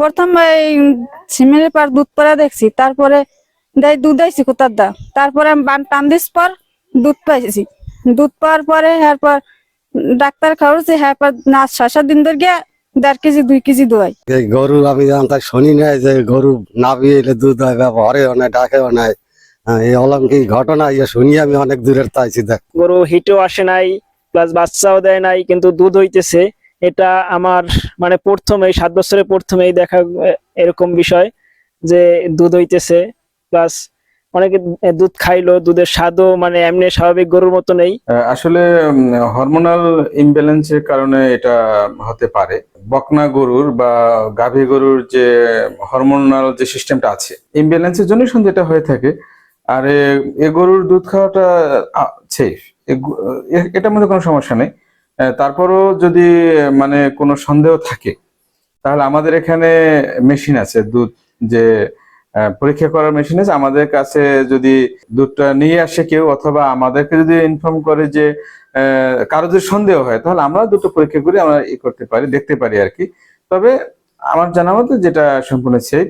প্রথম এই সিমের পর দুধ পরা দেখছি তারপরে দেয় দুধ আইছি কোথার দা তারপরে আমি বান টান দিস পর দুধ পাইছি। দুধ পাওয়ার পরে এরপর ডাক্তার খাওয়াছে হ্যাঁ পর না ছয় সাত দিন ধরে গিয়ে দেড় কেজি দুই কেজি দোয়াই। গরু আমি জানতাম শুনি নাই যে গরু নাবি এলে দুধ হয় ব্যবহারেও নাই ডাকেও নাই। হ্যাঁ, এই অলঙ্কিক ঘটনা ইয়ে শুনি আমি অনেক দূরের তাইছি দেখ। গরু হিটও আসে নাই প্লাস বাচ্চাও দেয় নাই কিন্তু দুধ হইতেছে। এটা আমার মানে প্রথমেই, সাত বছরে প্রথমেই দেখা এরকম বিষয় যে দুধ হইতেছে প্লাস অনেকে দুধ খাইলো, দুধের স্বাদও মানে এমনি স্বাভাবিক গরুর মতো নেই। আসলে হরমোনাল ইমব্যালেন্সের কারণে এটা হতে পারে। বকনা গরুর বা গাভী গরুর যে হরমোনাল যে সিস্টেমটা আছে ইমব্যালেন্সের জন্য সন্ধ্যে এটা হয়ে থাকে। আর এ- গরুর দুধ খাওয়াটা সেফ এটার মধ্যে কোনো সমস্যা নেই। তারপরও যদি মানে কোনো সন্দেহ থাকে, তাহলে আমাদের এখানে মেশিন আছে, দুধ যে পরীক্ষা করার মেশিন আছে, আমাদের কাছে যদি দুধটা নিয়ে আসে কেউ, অথবা আমাদেরকে যদি ইনফর্ম করে যে কারও যদি সন্দেহ হয়, তাহলে আমরা দুটো পরীক্ষা করে আমরা ই করতে পারি, দেখতে পারি আর কি। তবে আমার জানা মতে যেটা সম্পূর্ণ সেফ